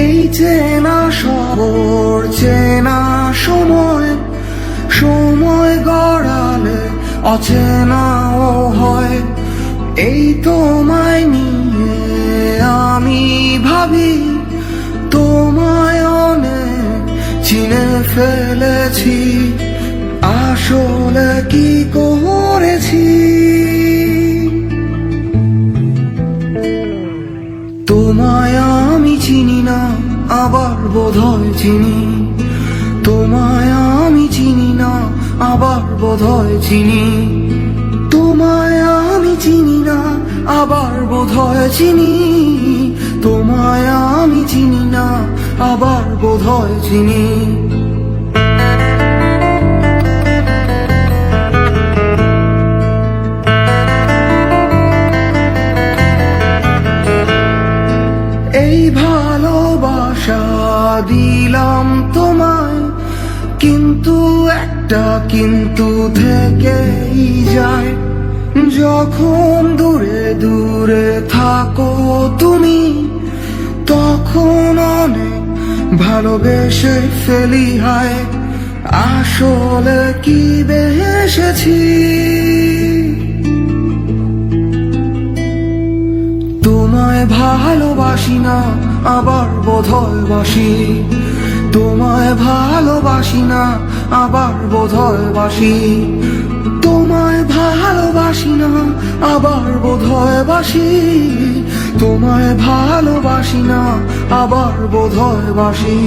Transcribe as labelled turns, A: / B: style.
A: এই চেনা শহর, চেনা সময় সময় গড়ালে অচেনাও হয়। এই তোমায় নিয়ে আমি ভাবি, তোমায় অনেক চিনে ফেলেছি। আসলে কি করেছি? বোধহয় চিনি। তোমায় আমি চিনি না, আবার বোধহয় চিনি। তোমায় আমি চিনি না, আবার বোধহয় চিনি। তোমায় আমি চিনি না, আবার বোধহয় চিনি। এই ভালোবাসা দিলাম তোমায়, কিন্তু একটা কিন্তু থেকেই যায়। যখন দূরে দূরে থাকো তুমি, তখন অনেক ভালোবেসে ফেলি হায়। আসলে কি বেসেছি? তোমায় ভালোবাসি না, আবার বোধয় বাসি তোমায় ভালোবাসি না, আবার বোধয় বাসি তোমায় ভালোবাসি না, আবার বোধয় বাসি তোমায় ভালোবাসি না, আবার বোধয় বাসি